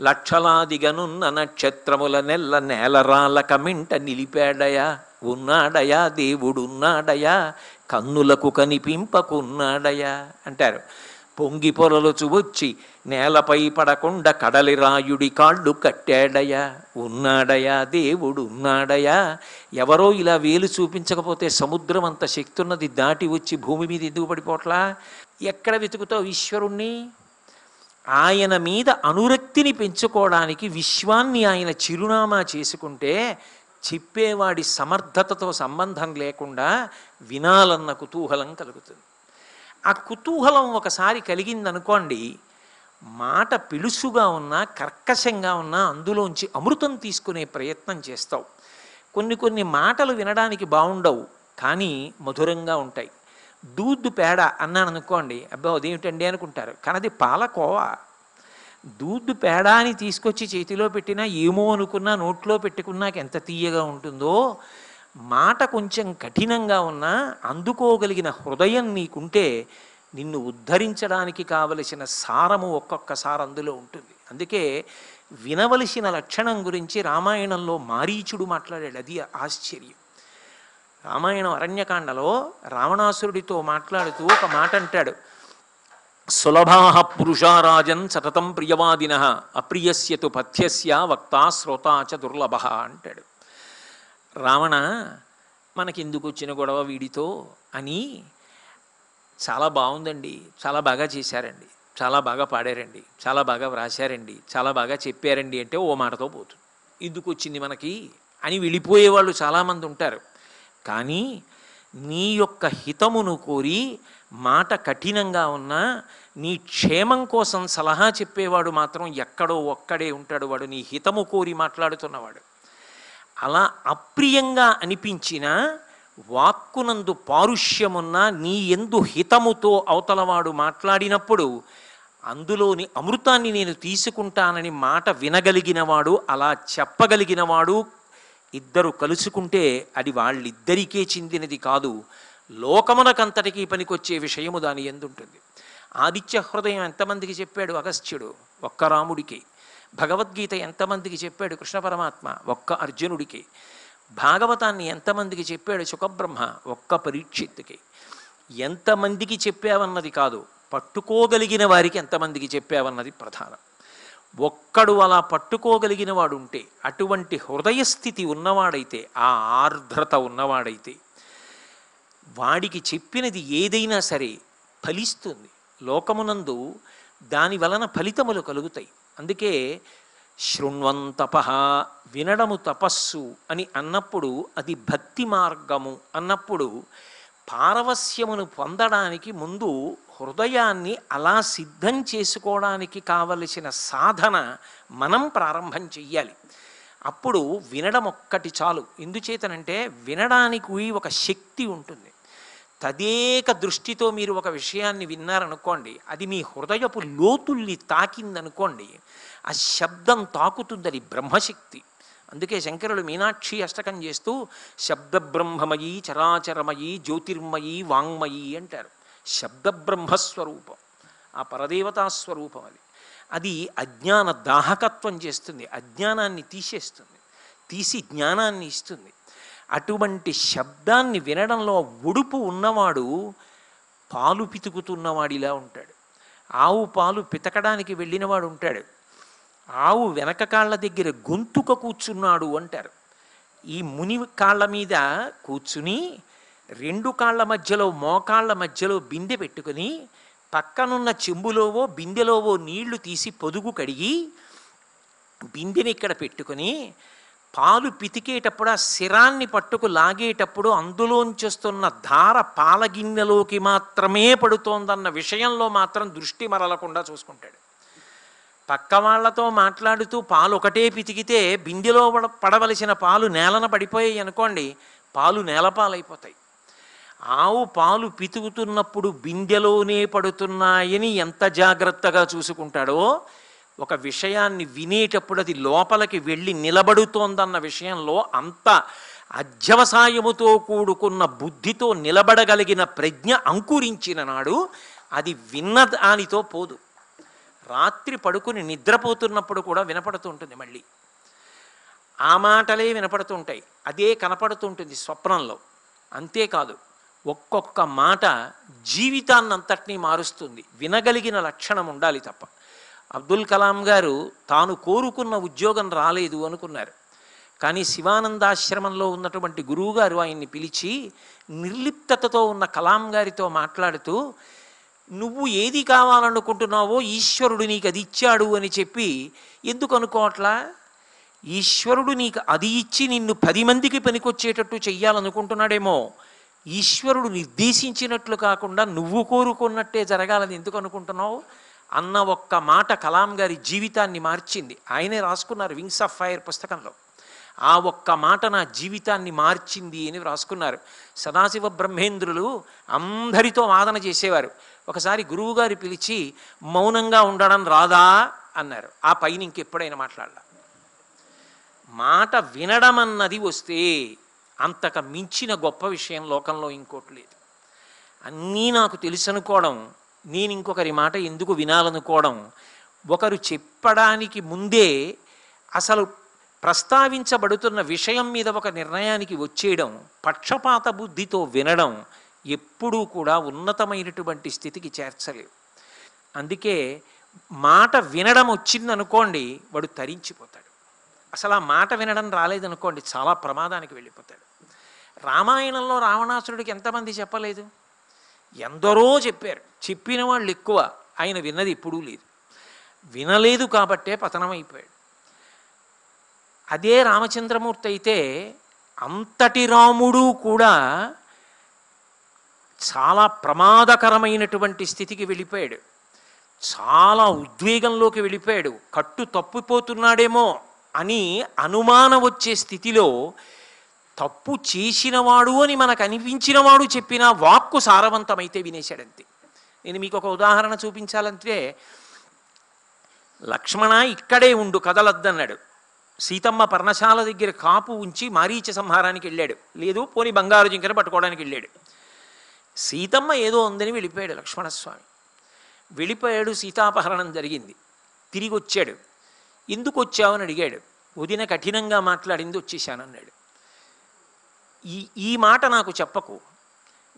లక్షలాదిగనున్న నక్షత్రముల నెల్ల నేలరాలక మింట నిలిపాడయా ఉన్నాడయా దేవుడున్నాడయా కన్నులకు కనిపింపకున్నాడయా అంటారు. పొంగి పొరలుచు వచ్చి నేలపై పడకుండా కడలి రాయుడి కాళ్ళు కట్టాడయా ఉన్నాడయా దేవుడు ఉన్నాడయా ఎవరో ఇలా వేలు చూపించకపోతే సముద్రం అంత శక్తి ఉన్నది దాటి వచ్చి భూమి మీద ఎందుకు పడిపోట్లా? ఎక్కడ వెతుకుతావు ఈశ్వరుణ్ణి? ఆయన మీద అనురక్తిని పెంచుకోవడానికి విశ్వాన్ని ఆయన చిరునామా చేసుకుంటే చెప్పేవాడి సమర్థతతో సంబంధం లేకుండా వినాలన్న కుతూహలం కలుగుతుంది. ఆ కుతూహలం ఒకసారి కలిగిందనుకోండి మాట పిలుసుగా ఉన్నా కర్కశంగా ఉన్నా అందులోంచి అమృతం తీసుకునే ప్రయత్నం చేస్తావు. కొన్ని కొన్ని మాటలు వినడానికి బాగుండవు కానీ మధురంగా ఉంటాయి. దూద్దు పేడ అన్నాను అనుకోండి అబ్బా అదేమిటండి అనుకుంటారు. కానీ అది పాలకోవ? దూద్దు పేడ అని తీసుకొచ్చి చేతిలో పెట్టినా ఏమో అనుకున్నా నోట్లో పెట్టుకున్నాక ఎంత తీయగా ఉంటుందో మాట కొంచెం కఠినంగా ఉన్నా అందుకోగలిగిన హృదయం నీకుంటే నిన్ను ఉద్ధరించడానికి కావలసిన సారము ఒక్కొక్కసారి అందులో ఉంటుంది. అందుకే వినవలసిన లక్షణం గురించి రామాయణంలో మారీచుడు మాట్లాడాడు. అది ఆశ్చర్యం. రామాయణం అరణ్యకాండలో రావణాసురుడితో మాట్లాడుతూ ఒక మాట అంటాడు. సులభాహ పురుషారాజన్ సతతం ప్రియవాదిన అప్రియస్యతు పథ్యస్య వక్తా శ్రోతా చ దుర్లభ అంటాడు. రావణ మనకెందుకు వచ్చిన గొడవ వీడితో అని చాలా బాగుందండి చాలా బాగా చేశారండి చాలా బాగా పాడారండి చాలా బాగా వ్రాశారండి చాలా బాగా చెప్పారండి అంటే ఓ మాటతో పోతుంది. ఎందుకు వచ్చింది మనకి అని వెళ్ళిపోయే వాళ్ళు చాలామంది ఉంటారు. కానీ నీ యొక్క హితమును కోరి మాట కఠినంగా ఉన్నా నీ క్షేమం కోసం సలహా చెప్పేవాడు మాత్రం ఎక్కడో ఒక్కడే ఉంటాడు వాడు. నీ హితము కోరి మాట్లాడుతున్నవాడు. అలా అప్రియంగా అనిపించిన వాక్కునందు పారుష్యమున్న నీ ఎందు హితముతో అవతలవాడు మాట్లాడినప్పుడు అందులోని అమృతాన్ని నేను తీసుకుంటానని మాట వినగలిగినవాడు అలా చెప్పగలిగినవాడు ఇద్దరు కలుసుకుంటే అది వాళ్ళిద్దరికే చెందినది కాదు లోకమునకంతటికీ పనికొచ్చే విషయము దాని ఎందుంటుంది? ఆదిత్య హృదయం ఎంతమందికి చెప్పాడు అగస్త్యుడు? ఒక్క రాముడికి. భగవద్గీత ఎంతమందికి చెప్పాడు కృష్ణ పరమాత్మ? ఒక్క అర్జునుడికి. భాగవతాన్ని ఎంతమందికి చెప్పాడు సుఖబ్రహ్మ ఒక్క పరీక్షిత్తుకి ఎంతమందికి చెప్పావన్నది కాదు పట్టుకోగలిగిన వారికి ఎంతమందికి చెప్పావన్నది ప్రధానం. ఒక్కడు అలా పట్టుకోగలిగిన వాడు ఉంటే అటువంటి హృదయస్థితి ఉన్నవాడైతే ఆ ఆర్ద్రత ఉన్నవాడైతే వాడికి చెప్పినది ఏదైనా సరే ఫలిస్తుంది. లోకమునందు దాని వలన ఫలితములు కలుగుతాయి. అందుకే శృణ్వంతప వినడము తపస్సు అని అన్నప్పుడు అది భక్తి మార్గము అన్నప్పుడు పారవస్యమును పొందడానికి ముందు హృదయాన్ని అలా సిద్ధం చేసుకోవడానికి కావలసిన సాధన మనం ప్రారంభం చెయ్యాలి. అప్పుడు వినడం ఒక్కటి చాలు. ఎందుచేతనంటే వినడానికి ఒక శక్తి ఉంటుంది. తదేక దృష్టితో మీరు ఒక విషయాన్ని విన్నారనుకోండి అది మీ హృదయపు లోతుల్ని తాకిందనుకోండి ఆ శబ్దం తాకుతుంది అది బ్రహ్మశక్తి. అందుకే శంకరులు మీనాక్షి అష్టకం చేస్తూ శబ్ద బ్రహ్మమయీ చరాచరమయీ జ్యోతిర్మయీ వాంగ్మయీ అంటారు. శబ్ద బ్రహ్మస్వరూపం ఆ పరదేవతా స్వరూపం అది అది అజ్ఞాన దాహకత్వం చేస్తుంది అజ్ఞానాన్ని తీసేస్తుంది తీసి జ్ఞానాన్ని ఇస్తుంది. అటువంటి శబ్దాన్ని వినడంలో ఉడుపు ఉన్నవాడు పాలు పితుకుతున్నవాడిలా ఉంటాడు. ఆవు పాలు పితకడానికి వెళ్ళినవాడు ఉంటాడు. ఆవు వెనక కాళ్ళ దగ్గర గొంతుక కూర్చున్నాడు అంటారు. ఈ ముని కాళ్ళ మీద కూర్చుని రెండు కాళ్ళ మధ్యలో మోకాళ్ళ మధ్యలో బిందె పెట్టుకుని పక్కనున్న చెంబులోవో బిందెలోవో నీళ్ళు తీసి పొదుగు కడిగి బిందెని ఇక్కడ పెట్టుకుని పాలు పితికేటప్పుడు ఆ శిరాన్ని పట్టుకు లాగేటప్పుడు అందులోంచొస్తున్న ధార పాలగిన్నెలోకి మాత్రమే పడుతోందన్న విషయంలో మాత్రం దృష్టి మరలకుండా చూసుకుంటాడు. పక్క వాళ్ళతో మాట్లాడుతూ పాలు ఒకటే పితికితే బిందెలో పడవలసిన పాలు నేలన పడిపోయాయి అనుకోండి పాలు నేలపాలైపోతాయి. ఆవు పాలు పితుకుతున్నప్పుడు బిందెలోనే పడుతున్నాయని ఎంత జాగ్రత్తగా చూసుకుంటాడో ఒక విషయాన్ని వినేటప్పుడు అది లోపలికి వెళ్ళి నిలబడుతోందన్న విషయంలో అంత అధ్యవసాయముతో కూడుకున్న బుద్ధితో నిలబడగలిగిన ప్రజ్ఞ అంకురించిన నాడు అది విన్న దానితో పోదు. రాత్రి పడుకుని నిద్రపోతున్నప్పుడు కూడా వినపడుతుంటుంది మళ్ళీ. ఆ మాటలే వినపడుతుంటాయి అదే కనపడుతుంటుంది స్వప్నంలో. అంతేకాదు ఒక్కొక్క మాట జీవితాన్నంతటినీ మారుస్తుంది. వినగలిగిన లక్షణం ఉండాలి తప్ప. అబ్దుల్ కలాం గారు తాను కోరుకున్న ఉద్యోగం రాలేదు అనుకున్నారు. కానీ శివానందాశ్రమంలో ఉన్నటువంటి గురువుగారు ఆయన్ని పిలిచి నిర్లిప్తతతో ఉన్న కలాం గారితో మాట్లాడుతూ నువ్వు ఏది కావాలనుకుంటున్నావో ఈశ్వరుడు నీకు అది ఇచ్చాడు అని చెప్పి ఎందుకు అనుకోవట్లా? ఈశ్వరుడు నీకు అది ఇచ్చి నిన్ను పది మందికి పనికొచ్చేటట్టు చెయ్యాలనుకుంటున్నాడేమో. ఈశ్వరుడు నిర్దేశించినట్లు కాకుండా నువ్వు కోరుకున్నట్టే జరగాలని ఎందుకు అనుకుంటున్నావు? అన్న ఒక్క మాట కలాం గారి జీవితాన్ని మార్చింది. ఆయనే రాసుకున్నారు వింగ్స్ ఆఫ్ ఫైర్ పుస్తకంలో. ఆ ఒక్క మాట నా జీవితాన్ని మార్చింది అని వ్రాసుకున్నారు సదాశివ బ్రహ్మేంద్రులు అందరితో వాదన చేసేవారు. ఒకసారి గురువుగారు పిలిచి మౌనంగా ఉండడం రాదా? అన్నారు. ఆ పైన ఇంకెప్పుడైనా మాట్లాడాల. మాట వినడం అన్నది వస్తే అంతక మించిన గొప్ప విషయం లోకంలో ఇంకోటి లేదు. అన్నీ నాకు తెలుసనుకోవడం నేను ఇంకొకరి మాట ఎందుకు వినాలనుకోవడం ఒకరు చెప్పడానికి ముందే అసలు ప్రస్తావించబడుతున్న విషయం మీద ఒక నిర్ణయానికి వచ్చేయడం పక్షపాత బుద్ధితో వినడం ఎప్పుడూ కూడా ఉన్నతమైనటువంటి స్థితికి చేర్చలేవు అందుకే మాట వినడం వచ్చిందనుకోండి వాడు తరించిపోతాడు. అసలు ఆ మాట వినడం రాలేదనుకోండి చాలా ప్రమాదానికి వెళ్ళిపోతాడు. రామాయణంలో రావణాసురుడికి ఎంతమంది చెప్పలేదు? ఎందరో చెప్పారు. చెప్పిన వాళ్ళు ఎక్కువ. ఆయన విన్నది ఎప్పుడూ లేదు. వినలేదు కాబట్టే పతనమైపోయాడు. అదే రామచంద్రమూర్తి అయితే అంతటి రాముడు కూడా చాలా ప్రమాదకరమైనటువంటి స్థితికి వెళ్ళిపోయాడు. చాలా ఉద్వేగంలోకి వెళ్ళిపోయాడు. కట్టు తప్పిపోతున్నాడేమో అని అనుమానం వచ్చే స్థితిలో తప్పు చేసినవాడు అని మనకు అనిపించినవాడు చెప్పిన వాక్కు సారవంతమైతే వినేశాడంతే. నేను మీకు ఒక ఉదాహరణ చూపించాలంటే లక్ష్మణ ఇక్కడే ఉండు కదలద్దన్నాడు. సీతమ్మ పర్ణశాల దగ్గర కాపు ఉంచి మారీచ సంహారానికి వెళ్ళాడు. లేదు పోని బంగారు జింకను పట్టుకోవడానికి వెళ్ళాడు. సీతమ్మ ఏదో ఉందని వెళ్ళిపోయాడు లక్ష్మణస్వామి. వెళ్ళిపోయాడు సీతాపహరణం జరిగింది. తిరిగి వచ్చాడు ఎందుకు వచ్చావని అడిగాడు. వదిన కఠినంగా మాట్లాడింది వచ్చేసానన్నాడు ఈ ఈ మాట నాకు చెప్పకు.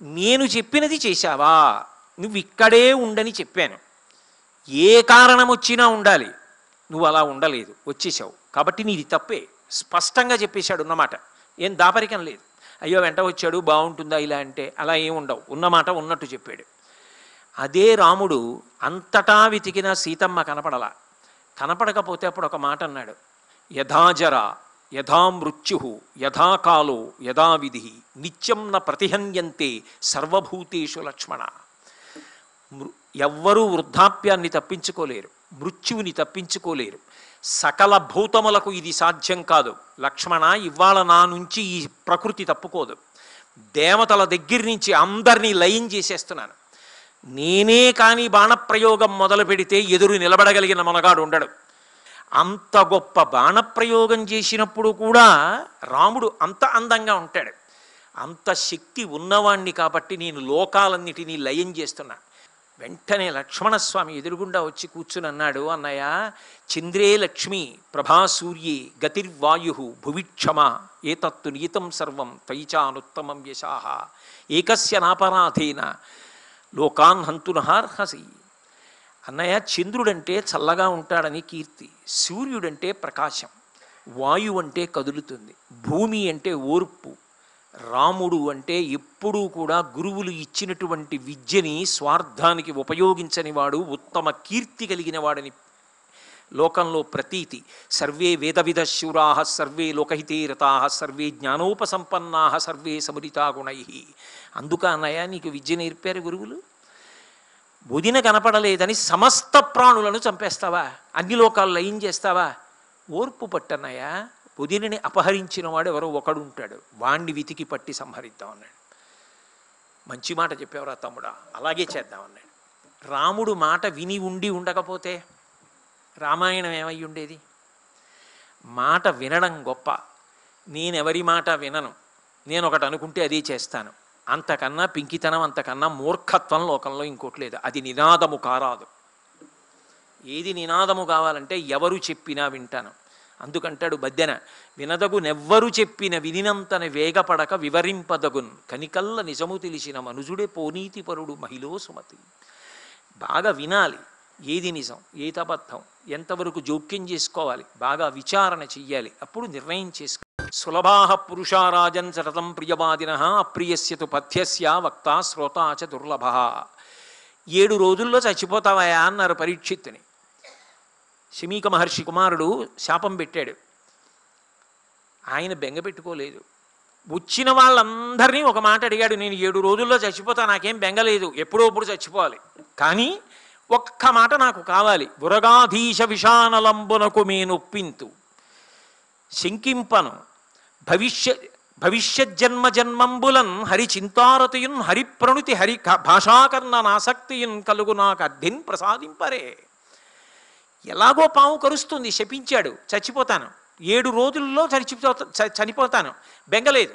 నేను చెప్పినది చేశావా? నువ్వు ఇక్కడే ఉండని చెప్పాను. ఏ కారణం వచ్చినా ఉండాలి. నువ్వు అలా ఉండలేదు. వచ్చేసావు కాబట్టి నీది తప్పే. స్పష్టంగా చెప్పేశాడు ఉన్నమాట. ఏం దాపరికం లేదు. అయ్యో వెంట వచ్చాడు బాగుంటుందా ఇలా అంటే అలా ఏం ఉండవు. ఉన్నమాట ఉన్నట్టు చెప్పాడు. అదే రాముడు అంతటా వెతికిన సీతమ్మ కనపడలా. కనపడకపోతే అప్పుడు ఒక మాట అన్నాడు. యథాజరా. యథా మృత్యు యథాకాలో యథావిధి నిత్యం న ప్రతిహన్యంతే సర్వభూతేషు లక్ష్మణ. మృ- ఎవ్వరూ వృద్ధాప్యాన్ని తప్పించుకోలేరు మృత్యువుని తప్పించుకోలేరు. సకల భూతములకు ఇది సాధ్యం కాదు. లక్ష్మణ ఇవాళ నా నుంచి ఈ ప్రకృతి తప్పుకోదు. దేవతల దగ్గర నుంచి అందరినీ లయం చేసేస్తున్నాను. నేనే కానీ బాణప్రయోగం మొదలు పెడితే ఎదురు నిలబడగలిగిన మనగాడు ఉండడు. అంత గొప్ప బాణప్రయోగం చేసినప్పుడు కూడా రాముడు అంత అందంగా ఉంటాడు. అంత శక్తి ఉన్నవాణ్ణి కాబట్టి నేను లోకాలన్నిటినీ లయం చేస్తున్నా. వెంటనే లక్ష్మణస్వామి ఎదురుగుండా వచ్చి కూర్చుని అన్నాడు అన్నయ్య చంద్రే లక్ష్మి ప్రభాసూర్యే గతిర్వాయు భువిక్షమ ఏతత్తు నీతం సర్వం తైచానుత్తమం యశాహ ఏకస్య నాపరాధేన లోకాన్ హంతునహార్హసి అన్నయ్య చంద్రుడంటే చల్లగా ఉంటాడని కీర్తి. సూర్యుడంటే ప్రకాశం వాయువు అంటే కదులుతుంది భూమి అంటే ఓర్పు రాముడు అంటే ఎప్పుడూ కూడా గురువులు ఇచ్చినటువంటి విద్యని స్వార్థానికి ఉపయోగించని వాడు ఉత్తమ కీర్తి కలిగిన వాడని లోకంలో ప్రతీతి. సర్వే వేదవిధ శివురా సర్వే లోకహితే రతా సర్వే జ్ఞానోపసంపన్నా సర్వే సమరితా గుణై అందుక అన్నయ్య నీకు విద్య నేర్పారు గురువులు? బుదిన కనపడలేదని సమస్త ప్రాణులను చంపేస్తావా? అన్ని లోకాలు లయం చేస్తావా? ఓర్పు పట్టన్నయ్య బుదిని అపహరించిన వాడు ఎవరో ఒకడు ఉంటాడు వాణ్ణి వితికి పట్టి సంహరిద్దాం అన్నాడు. మంచి మాట చెప్పేవరా తమ్ముడా? అలాగే చేద్దాం అన్నాడు. రాముడు మాట విని ఉండి ఉండకపోతే రామాయణం ఏమై ఉండేది? మాట వినడం గొప్ప. నేనెవరి మాట వినను. నేను ఒకటి అనుకుంటే అదే చేస్తాను. అంతకన్నా పింకితనం అంతకన్నా మూర్ఖత్వం లోకంలో ఇంకోటి లేదు. అది నినాదము కారాదు. ఏది నినాదము కావాలంటే ఎవరు చెప్పినా వింటాను. అందుకంటాడు బద్దెన వినదగు నెవ్వరు చెప్పిన వినినంతన వేగపడక వివరింపదగున్. కనికల్ల నిజము తెలిసిన మనుజుడే పోనీతి పరుడు మహిళో సుమతి. బాగా వినాలి ఏది నిజం ఏది అబద్ధం ఎంతవరకు జోక్యం చేసుకోవాలి బాగా విచారణ చెయ్యాలి అప్పుడు నిర్ణయం చేసుకోవాలి సులభాహ పురుషారాజన్ సతతం ప్రియవాదిన అప్రియస్యతు పథ్యస్య వక్త శ్రోత చ దుర్లభ. ఏడు రోజుల్లో చచ్చిపోతావయా అన్నారు పరీక్షిత్తుని. శమీక మహర్షి కుమారుడు శాపం పెట్టాడు. ఆయన బెంగ పెట్టుకోలేదు. వచ్చిన వాళ్ళందరినీ ఒక మాట అడిగాడు నేను ఏడు రోజుల్లో చచ్చిపోతా నాకేం బెంగలేదు ఎప్పుడోప్పుడు చచ్చిపోవాలి. కానీ ఒక్క మాట నాకు కావాలి. బురగాధీశ విషానలంబునకు మేనొప్పింతు శంకింపను. భవిష్య భవిష్యజ్జన్మ జన్మంబులన్ హరి చింతారతియున్ హరి ప్రణుతి హరి భాషాకర్ణ నాసక్తియున్ కలుగు నాకు అర్థిన్ ప్రసాదింపరే. ఎలాగో పాము కరుస్తుంది శపించాడు చచ్చిపోతాను. ఏడు రోజుల్లో చచ్చిపోతా చనిపోతాను. బెంగలేదు.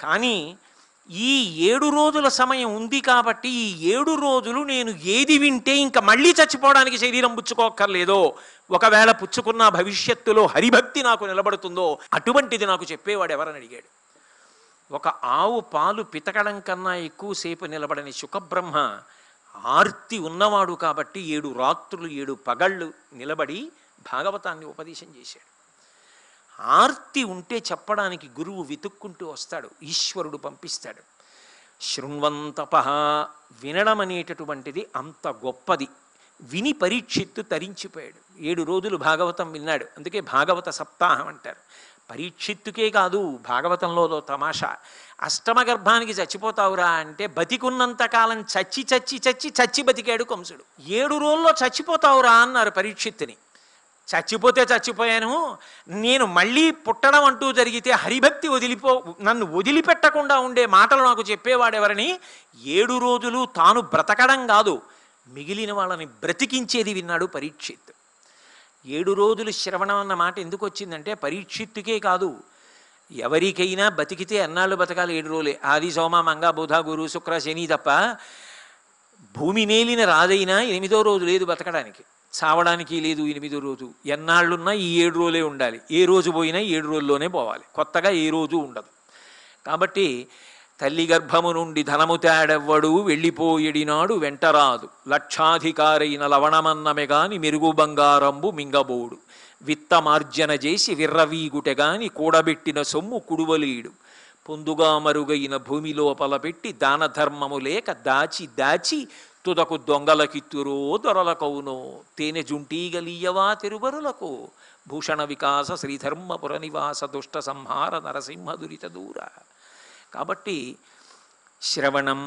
కానీ ఈ ఏడు రోజుల సమయం ఉంది కాబట్టి ఈ ఏడు రోజులు నేను ఏది వింటే ఇంకా మళ్ళీ చచ్చిపోవడానికి శరీరం పుచ్చుకోక్కర్లేదో ఒకవేళ పుచ్చుకున్న భవిష్యత్తులో హరిభక్తి నాకు నిలబడుతుందో అటువంటిది నాకు చెప్పేవాడు ఎవరని అడిగాడు. ఒక ఆవు పాలు పితకడం కన్నా ఎక్కువసేపు నిలబడని సుఖబ్రహ్మ ఆర్తి ఉన్నవాడు కాబట్టి ఏడు రాత్రులు ఏడు పగళ్ళు నిలబడి భాగవతాన్ని ఉపదేశం చేశాడు. ఆర్తి ఉంటే చెప్పడానికి గురువు వెతుక్కుంటూ వస్తాడు ఈశ్వరుడు పంపిస్తాడు. శృణ్వంతప వినడం అనేటటువంటిది అంత గొప్పది. విని పరీక్షిత్తు తరించిపోయాడు. ఏడు రోజులు భాగవతం విన్నాడు. అందుకే భాగవత సప్తాహం అంటారు. పరీక్షిత్తుకే కాదు భాగవతంలో తమాషా. అష్టమ గర్భానికి చచ్చిపోతావురా అంటే బతికున్నంత కాలం చచ్చి చచ్చి చచ్చి చచ్చి బతికాడు కంసుడు. ఏడు రోజుల్లో చచ్చిపోతావురా అన్నారు పరీక్షిత్తుని. చచ్చిపోతే చచ్చిపోయాను నేను మళ్ళీ పుట్టడం అంటూ జరిగితే హరిభక్తి వదిలిపో నన్ను వదిలిపెట్టకుండా ఉండే మాటలు నాకు చెప్పేవాడెవరని ఏడు రోజులు తాను బ్రతకడం కాదు మిగిలిన వాళ్ళని బ్రతికించేది విన్నాడు పరీక్షిత్. ఏడు రోజులు శ్రవణం అన్న మాట ఎందుకు వచ్చిందంటే పరీక్షిత్తుకే కాదు ఎవరికైనా బతికితే అన్నాళ్ళు బతకాలి ఏడు రోజులే. ఆది సోమ మంగ బుధ గురు శుక్ర శని తప్ప భూమి నేలిన రాదైనా ఎనిమిదో రోజు లేదు బతకడానికి. చావడానికి లేదు ఎనిమిదో రోజు. ఎన్నాళ్ళున్నా ఈ ఏడు రోజులే ఉండాలి. ఏ రోజు పోయినా ఏడు రోజుల్లోనే పోవాలి. కొత్తగా ఏ రోజు ఉండదు. కాబట్టి తల్లి గర్భము నుండి ధనము తేడెవ్వడు వెళ్ళిపోయేడినాడు వెంటరాదు. లక్షాధికారైన లవణమన్నమెగాని మెరుగు బంగారంబు మింగబోడు. విత్తమార్జన చేసి విర్రవీగుటెగాని కూడబెట్టిన సొమ్ము కుడువలీడు. పొందుగా మరుగైన భూమి లోపల పెట్టి దాన ధర్మము లేక దాచి దాచి తుదకు దొంగల కిత్తురో దొరలకవునో తేనె జుంటీగలీయవా తిరువరులకు భూషణ వికాస శ్రీధర్మపుర నివాస దుష్ట సంహార నరసింహ దురిత దూర కాబట్టి శ్రవణం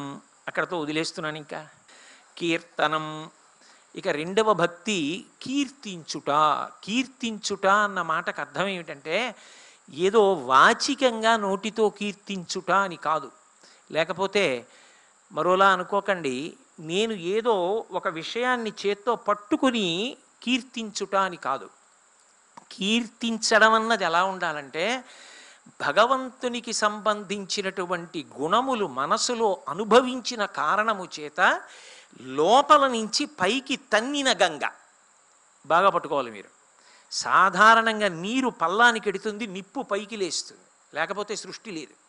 అక్కడతో వదిలేస్తున్నాను ఇంకా కీర్తనం ఇక రెండవ భక్తి కీర్తించుట కీర్తించుట అన్న మాటకు అర్థం ఏమిటంటే ఏదో వాచికంగా నోటితో కీర్తించుట అని కాదు లేకపోతే మరోలా అనుకోకండి నేను ఏదో ఒక విషయాన్ని చేత్తో పట్టుకుని కీర్తించుట అని కాదు. కీర్తించడం అన్నది ఎలా ఉండాలంటే భగవంతునికి సంబంధించినటువంటి గుణములు మనసులో అనుభవించిన కారణము చేత లోపల నుంచి పైకి తన్నిన గంగ. బాగా పట్టుకోవాలి మీరు. సాధారణంగా నీరు పల్లానికి ఎడుతుంది నిప్పు పైకి లేస్తుంది. లేకపోతే సృష్టి లేదు.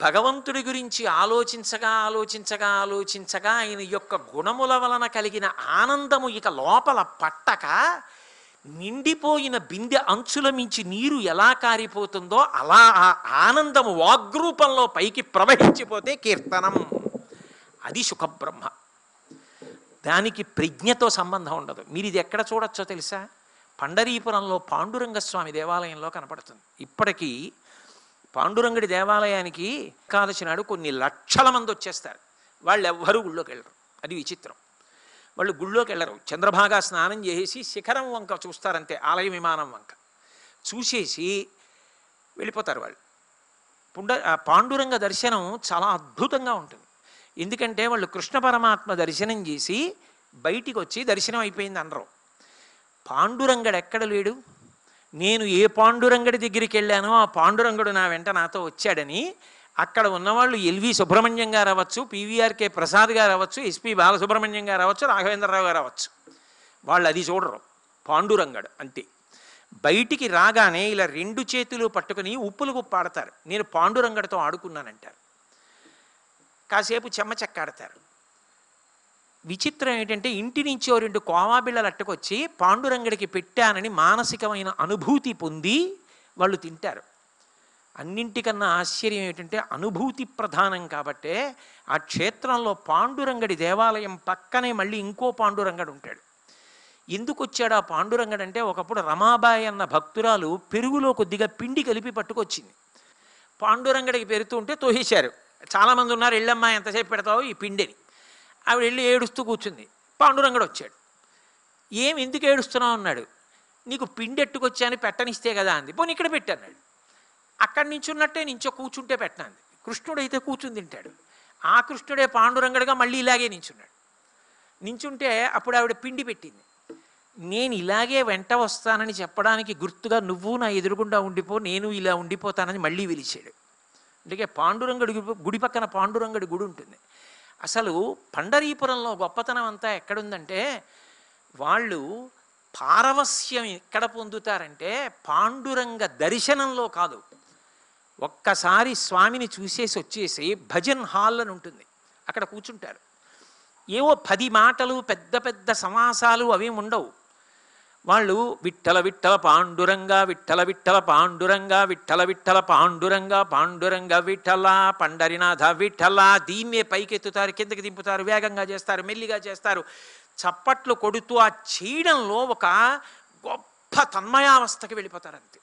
భగవంతుడి గురించి ఆలోచించగా ఆలోచించగా ఆలోచించగా ఆయన యొక్క గుణముల వలన కలిగిన ఆనందము ఇక లోపల పట్టక నిండిపోయిన బిందె అంచుల మించి నీరు ఎలా కారిపోతుందో అలా ఆ ఆనందము వాగ్రూపంలో పైకి ప్రవహించిపోతే కీర్తనం. అది సుఖబ్రహ్మ. దానికి ప్రజ్ఞతో సంబంధం ఉండదు. మీరు ఇది ఎక్కడ చూడొచ్చో తెలుసా? పండరీపురంలో పాండురంగ స్వామి దేవాలయంలో కనపడుతుంది. ఇప్పటికీ పాండురంగడి దేవాలయానికి ఏకాదశి నాడు కొన్ని లక్షల మంది వచ్చేస్తారు. వాళ్ళు ఎవ్వరూ గుళ్ళోకి వెళ్ళరు. అది విచిత్రం. వాళ్ళు గుళ్ళోకి వెళ్ళరు. చంద్రభాగా స్నానం చేసి శిఖరం వంక చూస్తారంతే ఆలయ విమానం వంక. చూసేసి వెళ్ళిపోతారు వాళ్ళు. పుండ పాండురంగ దర్శనం చాలా అద్భుతంగా ఉంటుంది. ఎందుకంటే వాళ్ళు కృష్ణ పరమాత్మ దర్శనం చేసి బయటికి వచ్చి దర్శనం అయిపోయింది అనరు పాండురంగడు ఎక్కడ లేడు? నేను ఏ పాండురంగడి దగ్గరికి వెళ్ళానో ఆ పాండురంగడు నా వెంట నాతో వచ్చాడని అక్కడ ఉన్నవాళ్ళు ఎల్వి సుబ్రహ్మణ్యం గారు అవ్వచ్చు పీవీఆర్కే ప్రసాద్ గారు అవ్వచ్చు ఎస్పి బాలసుబ్రహ్మణ్యం గారు అవ్వచ్చు రాఘవేంద్రరావు గారు అవ్వచ్చు. వాళ్ళు అది చూడరు. పాండురంగడు అంతే. బయటికి రాగానే ఇలా రెండు చేతులు పట్టుకుని ఉప్పులు గుప్పాడతారు. నేను పాండురంగడితో ఆడుకున్నానంటారు. కాసేపు చెమ్మ చెక్కాడతారు. విచిత్రం ఏంటంటే ఇంటి నుంచి ఓ రెండు కోమాబిళ్ళలు అట్టుకొచ్చి పాండురంగడికి పెట్టానని మానసికమైన అనుభూతి పొంది వాళ్ళు తింటారు. అన్నింటికన్నా ఆశ్చర్యం ఏంటంటే అనుభూతి ప్రధానం కాబట్టే ఆ క్షేత్రంలో పాండురంగడి దేవాలయం పక్కనే మళ్ళీ ఇంకో పాండురంగడు ఉంటాడు. ఎందుకు వచ్చాడు ఆ పాండురంగడు అంటే ఒకప్పుడు రమాబాయి అన్న భక్తురాలు పెరుగులో కొద్దిగా పిండి కలిపి పట్టుకొచ్చింది. పాండురంగడికి పెరుతూ ఉంటే తోసేశారు చాలామంది ఉన్నారు ఎళ్ళమ్మా ఎంతసేపు పెడతావు ఈ పిండిని? ఆవిడ వెళ్ళి ఏడుస్తూ కూర్చుంది. పాండురంగడు వచ్చాడు. ఏం ఎందుకు ఏడుస్తున్నావు? అన్నాడు. నీకు పిండి ఎట్టుకొచ్చాను పెట్టనిస్తే కదా అంది. పోనీ ఇక్కడ పెట్టన్నాడు అక్కడి నుంచి ఉన్నట్టే నించో కూర్చుంటే పెట్టనంది కృష్ణుడైతే కూర్చుని తింటాడు. ఆ కృష్ణుడే పాండురంగడుగా మళ్ళీ ఇలాగే నించున్నాడు. నించుంటే అప్పుడు ఆవిడ పిండి పెట్టింది. నేను ఇలాగే వెంట వస్తానని చెప్పడానికి గుర్తుగా నువ్వు నా ఎదురుగుండా ఉండిపో నేను ఇలా ఉండిపోతానని మళ్ళీ పిలిచాడు. అందుకే పాండురంగడి గుడి- గుడి పక్కన పాండురంగడి గుడి ఉంటుంది. అసలు పండరీపురంలో గొప్పతనం అంతా ఎక్కడుందంటే వాళ్ళు పారవస్యం ఎక్కడ పొందుతారంటే పాండురంగ దర్శనంలో కాదు. ఒక్కసారి స్వామిని చూసేసి వచ్చేసి భజన్ హాల్ అని ఉంటుంది. అక్కడ కూర్చుంటారు. ఏవో పది మాటలు పెద్ద పెద్ద సమాసాలు అవి ఉండవు. వాళ్ళు విట్టల విట్టల పాండురంగా విట్టల విట్టల పాండురంగా విట్టల విట్టల పాండురంగా పాండురంగ విఠల పండరినాథ విఠల దీన్నే పైకెత్తుతారు కిందకి దింపుతారు వేగంగా చేస్తారు మెల్లిగా చేస్తారు. చప్పట్లు కొడుతూ ఆ చేయడంలో ఒక గొప్ప తన్మయావస్థకి వెళ్ళిపోతారు అంతే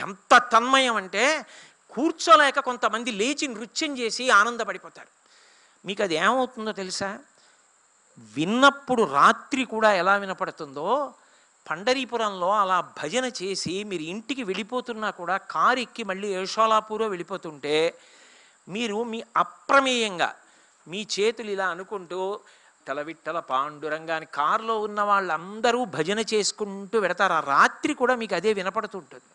ఎంత తన్మయం అంటే కూర్చోలేక కొంతమంది లేచి నృత్యం చేసి ఆనందపడిపోతారు. మీకు అది ఏమవుతుందో తెలుసా? విన్నప్పుడు రాత్రి కూడా ఎలా వినపడుతుందో పండరీపురంలో అలా భజన చేసి మీరు ఇంటికి వెళ్ళిపోతున్నా కూడా కారు ఎక్కి మళ్ళీ ఏషోలాపూరో వెళ్ళిపోతుంటే మీరు మీ అప్రమేయంగా మీ చేతులు ఇలా అనుకుంటూ విట్టల పాండురంగాని కారులో ఉన్న వాళ్ళందరూ భజన చేసుకుంటూ వెడతారు. ఆ రాత్రి కూడా మీకు అదే వినపడుతుంటుంది.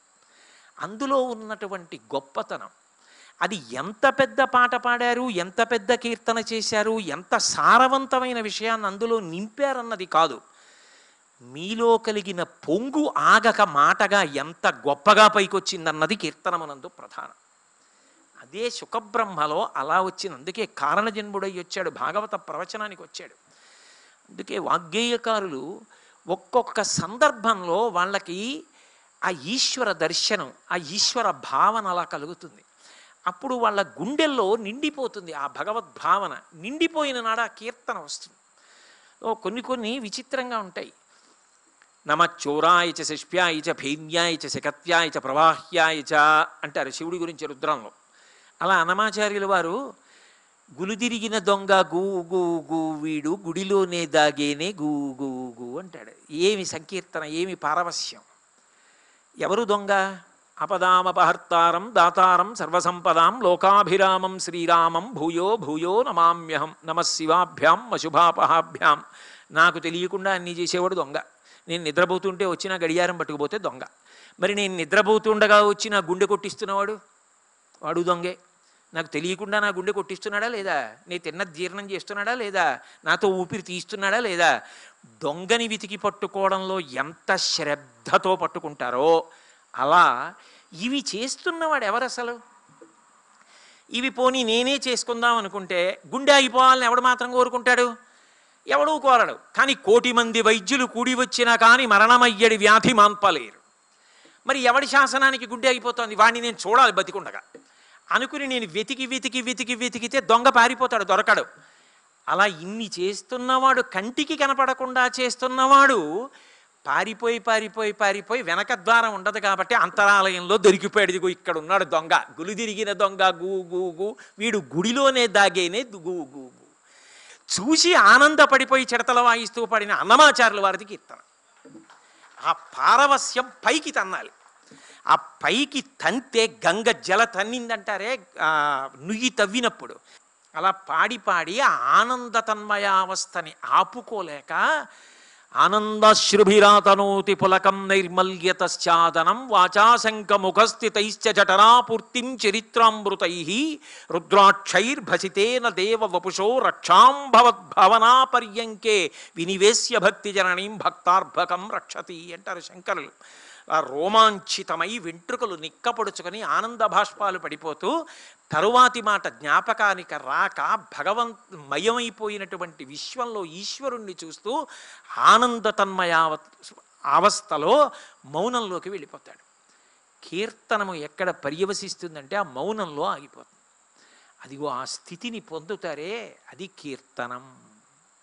అందులో ఉన్నటువంటి గొప్పతనం అది ఎంత పెద్ద పాట పాడారు ఎంత పెద్ద కీర్తన చేశారు ఎంత సారవంతమైన విషయాన్ని అందులో నింపారన్నది కాదు. మీలో కలిగిన పొంగు ఆగక మాటగా ఎంత గొప్పగా పైకొచ్చిందన్నది కీర్తనమునందు ప్రధానం. అదే సుఖబ్రహ్మలో అలా వచ్చింది అందుకే కారణజన్ముడై వచ్చాడు భాగవత ప్రవచనానికి వచ్చాడు. అందుకే వాగ్గేయకారులు ఒక్కొక్క సందర్భంలో వాళ్ళకి ఆ ఈశ్వర దర్శనం ఆ ఈశ్వర భావన అలా కలుగుతుంది. అప్పుడు వాళ్ళ గుండెల్లో నిండిపోతుంది ఆ భగవద్భావన. నిండిపోయిన నాడు ఆ కీర్తన వస్తుంది. కొన్ని కొన్ని విచిత్రంగా ఉంటాయి. నమ చోరాయ చ శిష్ప్యాయ చ భీమ్యాయ చ శకత్యాయ చ ప్రవాహ్యాయ చ అంటారు శివుడి గురించి రుద్రంలో. అలా అన్నమాచార్యుల వారు గులుదిరిగిన దొంగ గూ గూ గూ వీడు గుడిలోనే దాగేనే గూ గూ గూ అంటాడు. ఏమి సంకీర్తన ఏమి పారవస్యం ఎవరు దొంగ? అపదామపహర్తారం దాతారం సర్వసంపదాం లోకాభిరామం శ్రీరామం భూయో భూయో నమామ్యహం నమ శివాభ్యాం అశుభాపహాభ్యాం నాకు తెలియకుండా అన్నీ చేసేవాడు దొంగ. నేను నిద్రపోతుంటే వచ్చిన గడియారం పట్టుకుపోతే దొంగ. మరి నేను నిద్రపోతుండగా వచ్చి నా గుండె కొట్టిస్తున్నవాడు? వాడు దొంగే. నాకు తెలియకుండా నా గుండె కొట్టిస్తున్నాడా లేదా? నేను తిన్న జీర్ణం చేస్తున్నాడా లేదా? నాతో ఊపిరి తీస్తున్నాడా లేదా? దొంగని వెతికి పట్టుకోవడంలో ఎంత శ్రద్ధతో పట్టుకుంటారో అలా ఇవి చేస్తున్నవాడు ఎవరు అసలు ఇవి పోనీ నేనే చేసుకుందాం అనుకుంటే గుండె ఆగిపోవాలని ఎవడు మాత్రం కోరుకుంటాడు? ఎవడూ కోరడు. కానీ కోటి మంది వైద్యులు కూడి వచ్చినా కానీ మరణమయ్యడి వ్యాధి మాన్పలేరు మరి ఎవడి శాసనానికి గుడ్డి అయిపోతుంది? వాడిని నేను చూడాలి బతికుండగా. అనుకుని నేను వెతికి వెతికి వెతికి వెతికితే దొంగ పారిపోతాడు దొరకడు. అలా ఇన్ని చేస్తున్నవాడు కంటికి కనపడకుండా చేస్తున్నవాడు పారిపోయి పారిపోయి పారిపోయి వెనక ద్వారం ఉండదు కాబట్టి అంతరాలయంలో దొరికిపోయాడు. ఇదిగో ఇక్కడ ఉన్నాడు దొంగ. గులు తిరిగిన దొంగ గూ గూ గూ. వీడు గుడిలోనే దాగేనే గూ గూ గూ. చూసి ఆనందపడిపోయి చిడతల వాయిస్తూ పడిన అన్నమాచారుల వారిది కీర్తన. ఆ పారవస్యం పైకి తన్నాలి. ఆ పైకి తంతే గంగ జల తన్నిందంటారే ఆ, నుయ్యి తవ్వినప్పుడు. అలా పాడి పాడి ఆనంద తన్మయావస్థని ఆపుకోలేక ఆనందాశ్రుభిరాతనోతి పులకం నైర్మల్యతశ్చాదనం వాచాశంకముఖస్థితైశ్చ జఠరాపూర్తిం చరిత్రామృతై రుద్రాక్షైర్భసితేన దేవ వపుషో రక్షాం భవద్భవనాపర్యంకే వినివేశ్య భక్తిజననీం భక్తార్భకం రక్షతి అంటారు శంకరులు ఆ రోమాంచితమై వెంట్రుకలు నిక్కపొడుచుకొని ఆనంద భాష్పాలు పడిపోతూ తరువాతి మాట జ్ఞాపకానికి రాక భగవంత్ మయమైపోయినటువంటి విశ్వంలో ఈశ్వరుణ్ణి చూస్తూ ఆనంద తన్మయావ అవస్థలో మౌనంలోకి వెళ్ళిపోతాడు. కీర్తనము ఎక్కడ పర్యవసిస్తుందంటే ఆ మౌనంలో ఆగిపోతుంది. అదిగో ఆ స్థితిని పొందుతారే అది కీర్తనం.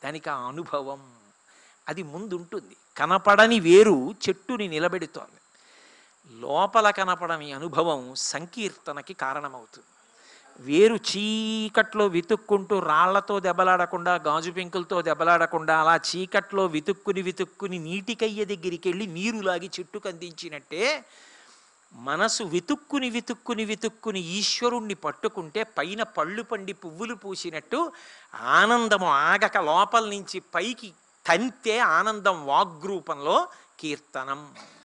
దానికి ఆ అనుభవం. అది ముందుంటుంది. కనపడని వేరు చెట్టుని నిలబెడుతోంది. లోపల కనపడని అనుభవం సంకీర్తనకి కారణమవుతుంది. వేరు చీకట్లో వెతుక్కుంటూ రాళ్ళతో దెబ్బలాడకుండా గాజు పెంకులతో దెబ్బలాడకుండా అలా చీకట్లో వెతుక్కుని వెతుక్కుని నీటికయ్య దగ్గరికి వెళ్ళి నీరు లాగి చెట్టుకు అందించినట్టే మనసు వెతుక్కుని వెతుక్కుని వెతుక్కుని ఈశ్వరుణ్ణి పట్టుకుంటే పైన పళ్ళు పండి పువ్వులు పూసినట్టు ఆనందము ఆగక లోపల నుంచి పైకి తంతే ఆనందం వాగ్రూపంలో కీర్తనం.